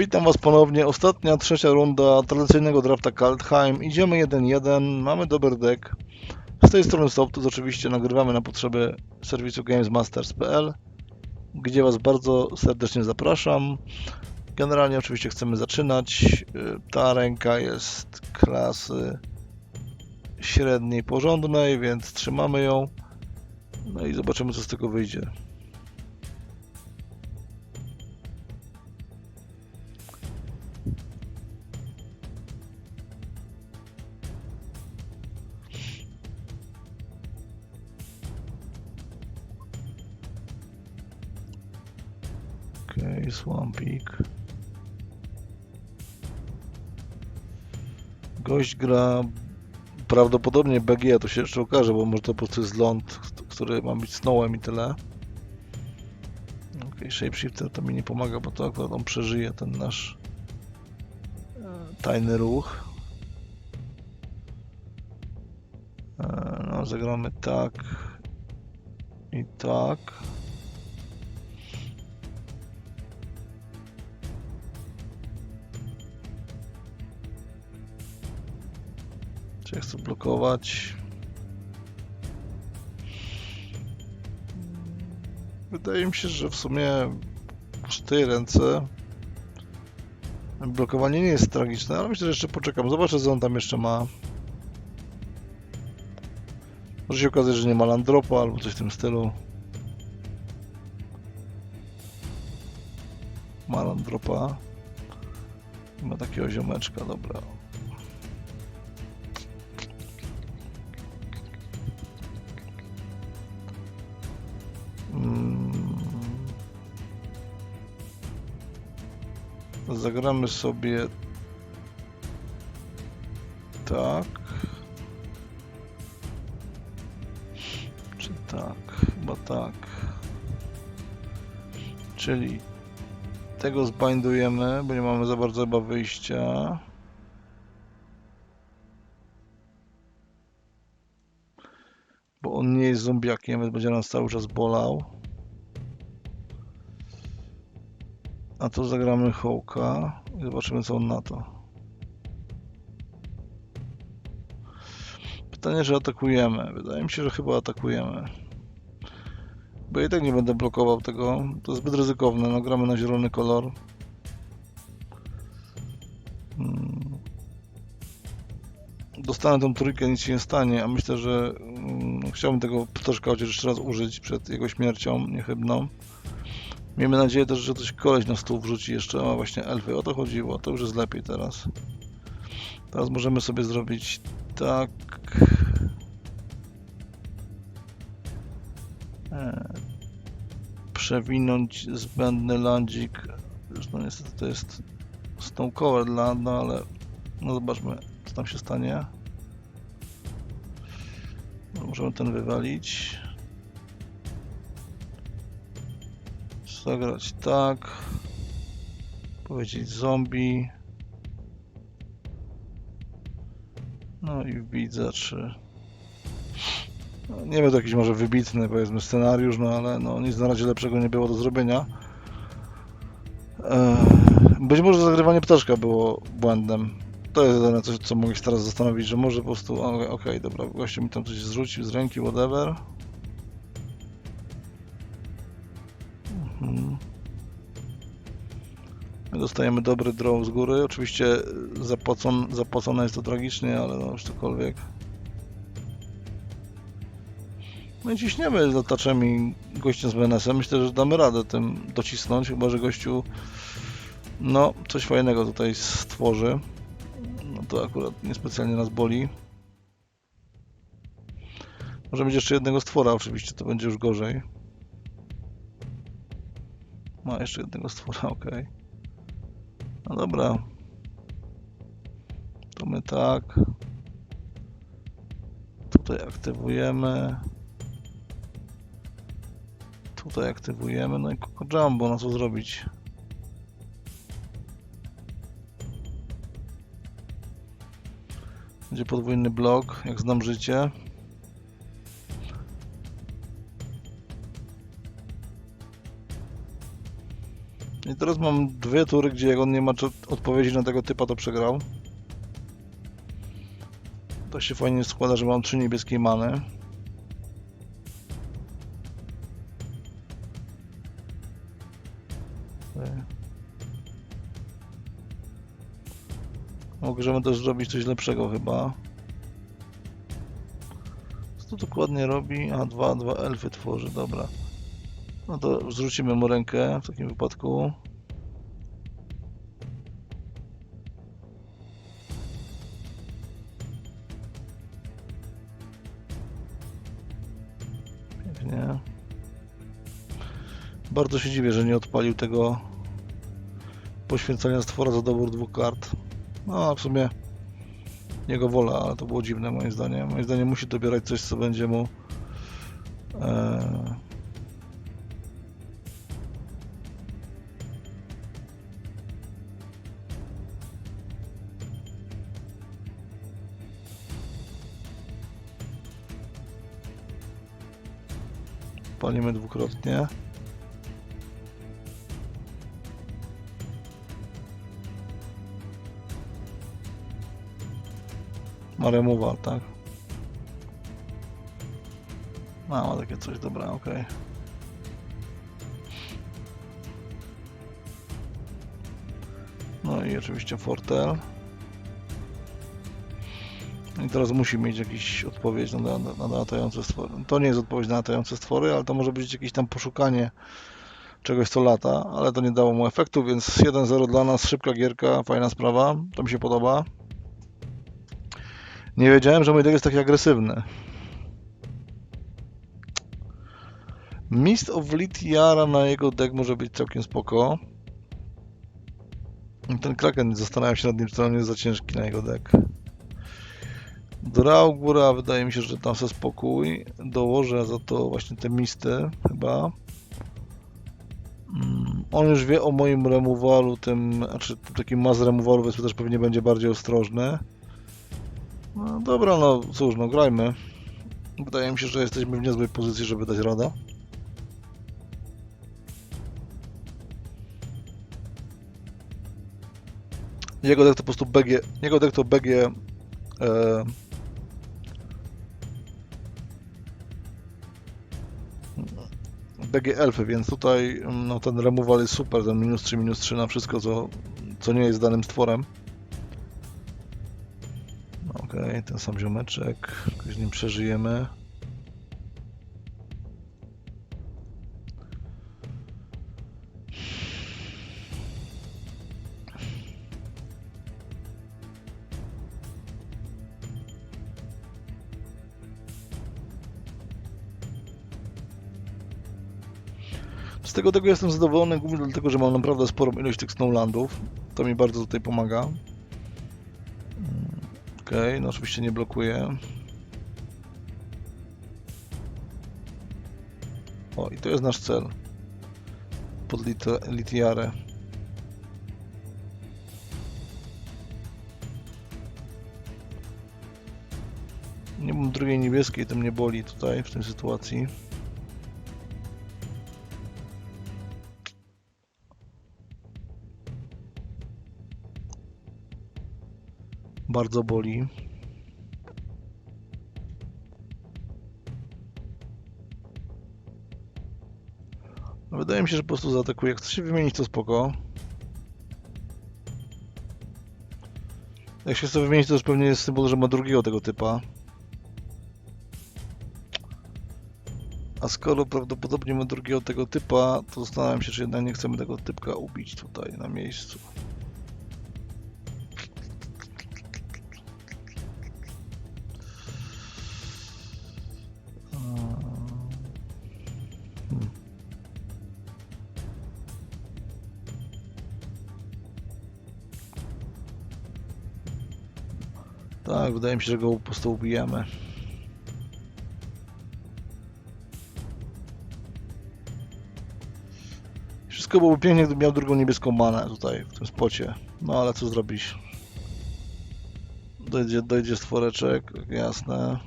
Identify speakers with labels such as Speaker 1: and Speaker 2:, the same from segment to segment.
Speaker 1: Witam Was ponownie. Ostatnia, trzecia runda tradycyjnego drafta Kaltheim. Idziemy 1-1, mamy dobry deck. Z tej strony Softus oczywiście nagrywamy na potrzeby serwisu gamesmasters.pl, gdzie Was bardzo serdecznie zapraszam. Generalnie oczywiście chcemy zaczynać. Y, Ta ręka jest klasy średniej, porządnej, więc trzymamy ją. No i zobaczymy co z tego wyjdzie. Gość gra prawdopodobnie BG, to się jeszcze okaże, bo może to po prostu jest ląd, który ma być snowem i tyle. Okej, okay, Shapeshifter to mi nie pomaga, bo to akurat on przeżyje ten nasz tajny ruch. E, No, zagramy tak i tak. Czy ja chcę blokować? Wydaje mi się, że w sumie przy tej ręce blokowanie nie jest tragiczne, ale myślę, że jeszcze poczekam. Zobaczę, co on tam jeszcze ma. Może się okazać, że nie ma landropa albo coś w tym stylu. Ma landropa. Ma takiego ziomeczka, dobra. Zagramy sobie tak. Czy tak? Chyba tak. Czyli tego zbindujemy, bo nie mamy za bardzo chyba wyjścia. Bo on nie jest zombiakiem, więc będzie nas cały czas bolał. A tu zagramy hołka i zobaczymy co on na to. Pytanie, czy atakujemy. Wydaje mi się, że chyba atakujemy. Bo i tak nie będę blokował tego. To zbyt ryzykowne. No, gramy na zielony kolor. Hmm. Dostanę tą trójkę, nic się nie stanie, a myślę, że mm, chciałbym tego ptoczka chociaż jeszcze raz użyć przed jego śmiercią niechybną. Miejmy nadzieję też, że coś koleś na stół wrzuci jeszcze, a właśnie elfy, o to chodziło, to już jest lepiej teraz. Teraz możemy sobie zrobić tak. E, przewinąć zbędny landzik. Zresztą niestety to jest stone cover land, no ale no zobaczmy co tam się stanie. No, możemy ten wywalić. Zagrać tak. Powiedzieć zombie. No i za 3. No, nie wiem, to jakiś może wybitny powiedzmy scenariusz, no ale no nic na razie lepszego nie było do zrobienia. Eee, Być może zagrywanie ptaszka było błędem. To jest jedyne coś, co mogę się teraz zastanowić, że może po prostu, okej, okay, dobra, gościu mi tam coś zrzucił z ręki, whatever. Dostajemy dobry draw z góry, oczywiście zapłacon, zapłacone jest to tragicznie, ale no już cokolwiek. No i ciśniemy z lataczem i gościem z BNS-em. Myślę, że damy radę tym docisnąć, chyba że gościu no coś fajnego tutaj stworzy. No to akurat niespecjalnie nas boli. Może być jeszcze jednego stwora, oczywiście to będzie już gorzej. Ma jeszcze jednego stwora, ok. No dobra. To my tak. Tutaj aktywujemy. Tutaj aktywujemy. No i Coco Jumbo, na co zrobić? Będzie podwójny blok, jak znam życie. Teraz mam dwie tury, gdzie jak on nie ma odpowiedzi na tego typa, to przegrał. To się fajnie składa, że mam trzy niebieskie many. Okej. Możemy też zrobić coś lepszego chyba. Co to dokładnie robi? A, dwa, dwa elfy tworzy, dobra. No to zwrócimy mu rękę w takim wypadku. Bardzo się dziwię, że nie odpalił tego poświęcenia stwora za dobór dwóch kart. No, w sumie jego wola, ale to było dziwne moim zdaniem. Moim zdaniem musi dobierać coś, co będzie mu e, palimy dwukrotnie. Removal, tak? A, ma takie coś, dobra, okej. No i oczywiście Fortel. I teraz musi mieć jakiś odpowiedź na, na, na latające stwory. To nie jest odpowiedź na latające stwory, ale to może być jakieś tam poszukanie czegoś co lata, ale to nie dało mu efektu, więc 1-0 dla nas, szybka gierka, fajna sprawa, to mi się podoba. Nie wiedziałem, że mój deck jest taki agresywny. Mist of Litiara na jego deck może być całkiem spoko. Ten Kraken, zastanawiam się nad nim, czy on jest za ciężki na jego deck. Draugura, wydaje mi się, że tam se spokój. Dołożę za to właśnie te misty, chyba. Mm, On już wie o moim remowalu, tym, znaczy takim mass remowalu, więc też pewnie będzie bardziej ostrożny. Dobra, no cóż, no grajmy. Wydaje mi się, że jesteśmy w niezłej pozycji, żeby dać radę. Jego deck to po prostu BG, jego deck to BG e, BG elfy, więc tutaj no, ten removal jest super, ten minus 3, minus 3 na wszystko, co, co nie jest danym stworem. Okej, ten sam ziomeczek, jakoś nim przeżyjemy. Z tego tego jestem zadowolony, głównie dlatego, że mam naprawdę sporą ilość tych snowlandów. To mi bardzo tutaj pomaga. Okej, no oczywiście nie blokuje. O, i to jest nasz cel. Pod lit Litiarę. Nie mam drugiej niebieskiej, to mnie boli tutaj w tej sytuacji. Bardzo boli. No, Wydaje mi się, że po prostu zaatakuje. Jak chce się wymienić, to spoko. Jak się chce wymienić, to już pewnie jest symbol, że ma drugiego tego typa. A skoro prawdopodobnie ma drugiego tego typa, to zastanawiam się, czy jednak nie chcemy tego typka ubić tutaj na miejscu. Tak, wydaje mi się, że go po prostu ubijemy. Wszystko byłoby pięknie, gdyby miał drugą niebieską manę tutaj, w tym spocie. No ale co zrobić? Dojdzie, dojdzie stworeczek, jasne.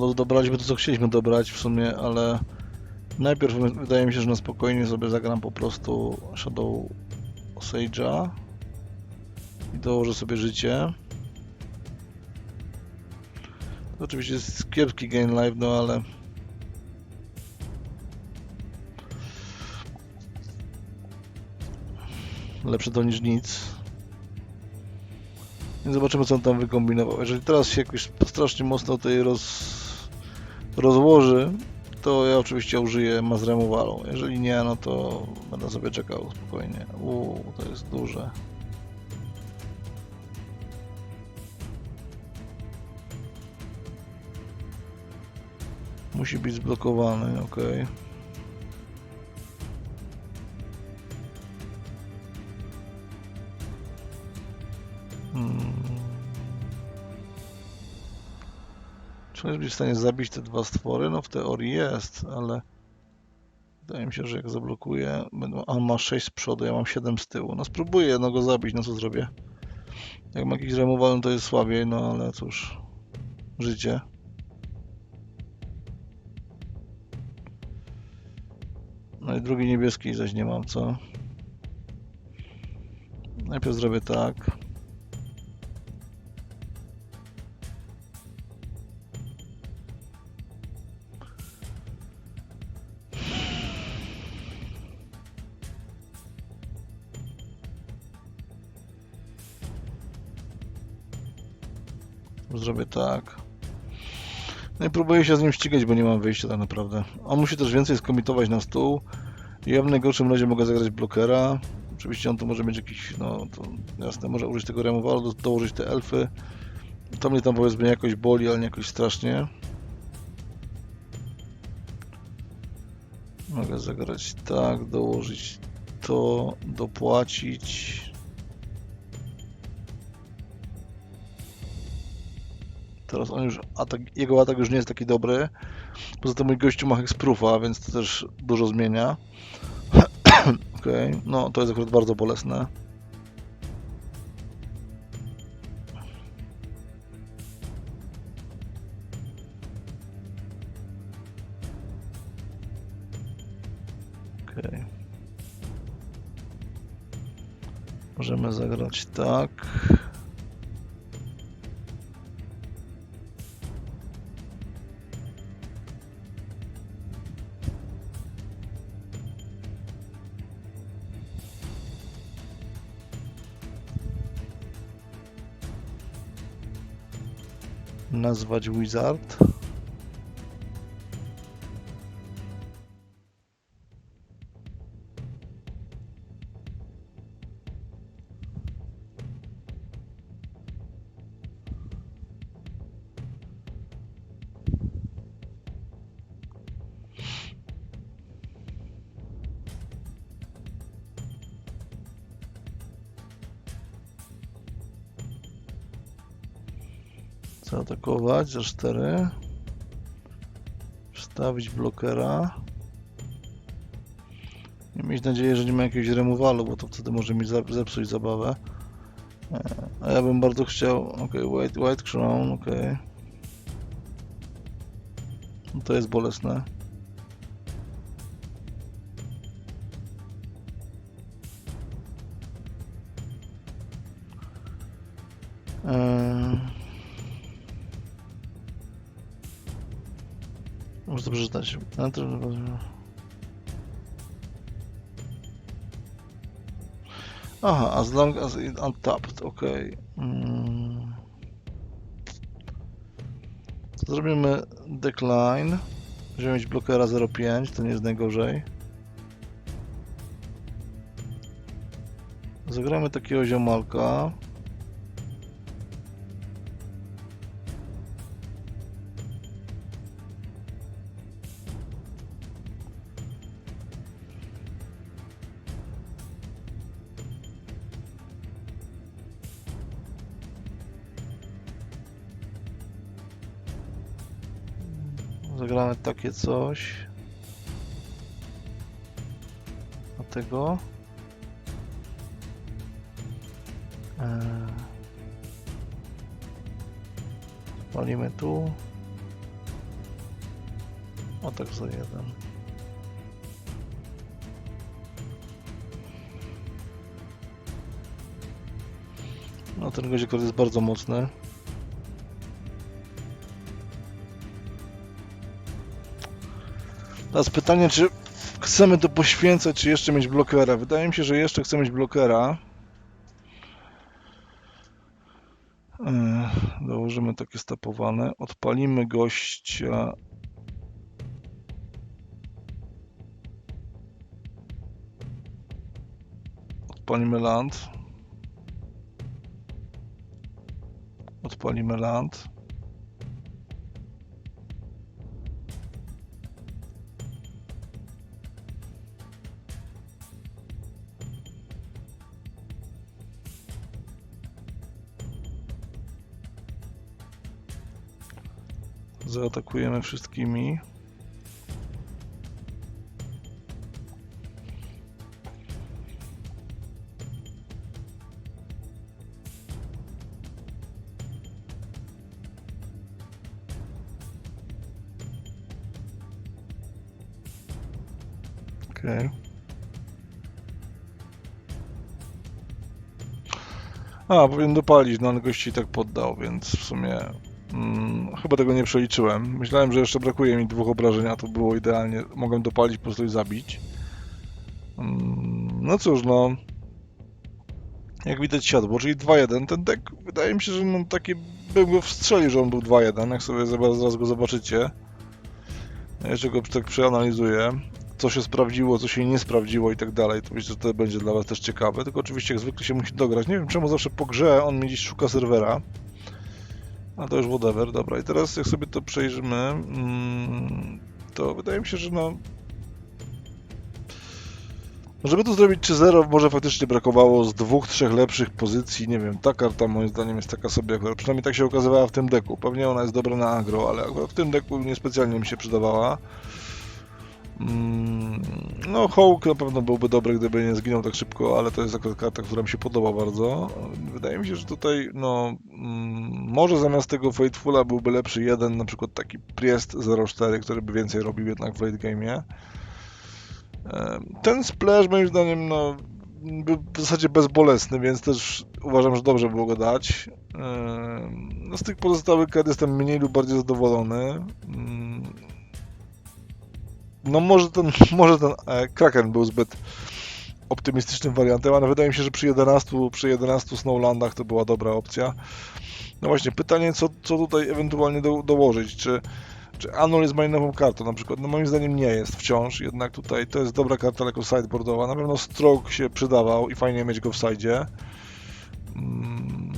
Speaker 1: No dobraliśmy to, co chcieliśmy dobrać w sumie, ale najpierw wy- wydaje mi się, że na spokojnie sobie zagram po prostu Shadow Sage'a i dołożę sobie życie. To oczywiście jest kiepski gain life, no ale lepsze to niż nic. Więc zobaczymy, co on tam wykombinował. Jeżeli teraz się jakoś strasznie mocno tutaj roz, rozłoży, to ja oczywiście użyję Mazremu Walą. Jeżeli nie, no to będę sobie czekał spokojnie. Uuu, to jest duże. Musi być zblokowany, ok. Hmm. Czy jest w stanie zabić te dwa stwory? No w teorii jest, ale wydaje mi się, że jak zablokuję, będą... a ma 6 z przodu, ja mam 7 z tyłu. No spróbuję jednego zabić, no co zrobię? Jak ma jakiś remowalny to jest słabiej, no ale cóż, życie. No i drugi niebieski zaś nie mam, co? Najpierw zrobię tak. Zrobię tak. No i próbuję się z nim ścigać, bo nie mam wyjścia tak naprawdę. On musi też więcej skomitować na stół. Ja w najgorszym razie mogę zagrać blokera. Oczywiście on to może mieć jakiś, no to jasne, może użyć tego remowalu, do, dołożyć te elfy. To mnie tam powiedzmy jakoś boli, ale nie jakoś strasznie. Mogę zagrać tak, dołożyć to, dopłacić. Teraz on już, atak, jego atak już nie jest taki dobry. Poza tym mój gościu ma hexproofa, więc to też dużo zmienia. Okej, no to jest akurat bardzo bolesne. Okej. Możemy zagrać tak. Nazwać Wizard. Zaatakować za 4. Wstawić blokera. I mieć nadzieję, że nie ma jakiegoś remowalu, bo to wtedy może mi zepsuć zabawę. E, A ja bym bardzo chciał. Ok, white, white crown, ok. To jest bolesne. Muszę to przeczytać. Aha, as long as it untapped, ok. Mm. Zrobimy decline. Będziemy mieć blokera 0,5, to nie jest najgorzej. Zagramy takiego ziomalka. Zagramy takie coś. A tego. Eee. Walimy tu. O tak za jeden. No ten guzik jest bardzo mocny. Teraz pytanie, czy chcemy to poświęcać, czy jeszcze mieć blokera? Wydaje mi się, że jeszcze chcę mieć blokera. Yy, Dołożymy takie stapowane. Odpalimy gościa. Odpalimy land. Odpalimy land. Zaatakujemy wszystkimi. A, powinien dopalić, no ale gości tak poddał, więc w sumie mm, chyba tego nie przeliczyłem. Myślałem, że jeszcze brakuje mi dwóch obrażeń, a to było idealnie. Mogłem dopalić po prostu i zabić. Mm, no cóż, no. Jak widać siadło, czyli 2-1. Ten deck wydaje mi się, że no taki bym go wstrzelił, że on był 2-1. Jak sobie zaraz, go zobaczycie. Jeszcze go tak przeanalizuję co się sprawdziło, co się nie sprawdziło i tak dalej, to myślę, że to będzie dla Was też ciekawe, tylko oczywiście jak zwykle się musi dograć. Nie wiem czemu zawsze po grze on mi gdzieś szuka serwera, a to już whatever, dobra. I teraz jak sobie to przejrzymy, mm, to wydaje mi się, że no... Żeby to zrobić 3-0, może faktycznie brakowało z dwóch, trzech lepszych pozycji, nie wiem, ta karta moim zdaniem jest taka sobie, akurat, przynajmniej tak się okazywała w tym deku. Pewnie ona jest dobra na agro, ale akurat w tym deku niespecjalnie mi się przydawała. Mm, No, Hawk na pewno byłby dobry, gdyby nie zginął tak szybko, ale to jest akurat karta, która mi się podoba bardzo. Wydaje mi się, że tutaj, no, mm, może zamiast tego Fatefula byłby lepszy jeden, na przykład taki Priest 04, który by więcej robił jednak w late game'ie. Ten splash moim zdaniem, no, był w zasadzie bezbolesny, więc też uważam, że dobrze było go dać. No, z tych pozostałych kart jestem mniej lub bardziej zadowolony. No może ten, może ten e, Kraken był zbyt optymistycznym wariantem, ale wydaje mi się, że przy 11, przy 11 Snowlandach to była dobra opcja. No właśnie, pytanie, co, co tutaj ewentualnie do, dołożyć, czy, czy Anul jest mainową kartą na przykład? No moim zdaniem nie jest wciąż, jednak tutaj to jest dobra karta jako sideboardowa, na pewno Stroke się przydawał i fajnie mieć go w sidzie. Mm.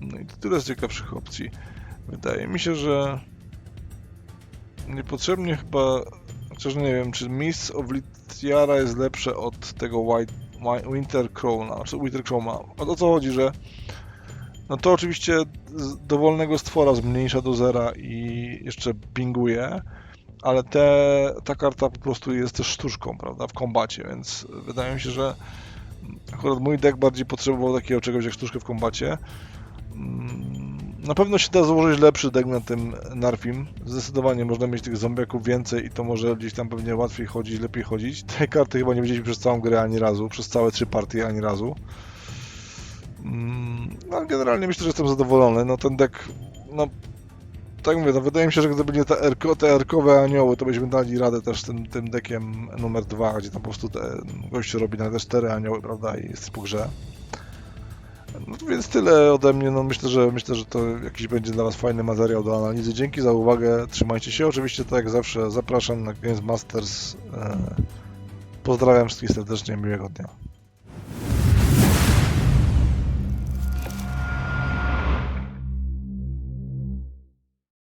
Speaker 1: No i to tyle z ciekawszych opcji. Wydaje mi się, że niepotrzebnie chyba, chociaż nie wiem, czy Miss of Litiara jest lepsze od tego White, Wi- Winter Crowna, czy Winter Crowna. O to co chodzi, że no to oczywiście dowolnego stwora zmniejsza do zera i jeszcze pinguje, ale te, ta karta po prostu jest też sztuczką, prawda, w kombacie, więc wydaje mi się, że akurat mój deck bardziej potrzebował takiego czegoś jak sztuczkę w kombacie. Na pewno się da założyć lepszy deck na tym Narfim. Zdecydowanie można mieć tych zombiaków więcej i to może gdzieś tam pewnie łatwiej chodzić, lepiej chodzić. Tej karty chyba nie widzieliśmy przez całą grę ani razu, przez całe trzy partie ani razu. Mm, No generalnie myślę, że jestem zadowolony. No ten deck, no tak mówię, no wydaje mi się, że gdyby nie te, te erkowe anioły, to byśmy dali radę też tym, tym deckiem numer dwa, gdzie tam po prostu te, gościu robi nawet cztery anioły, prawda, i jest po grze. No więc tyle ode mnie. No myślę, że myślę, że to jakiś będzie dla Was fajny materiał do analizy. Dzięki za uwagę. Trzymajcie się. Oczywiście tak jak zawsze zapraszam na Games Masters. E, Pozdrawiam wszystkich serdecznie. Miłego dnia.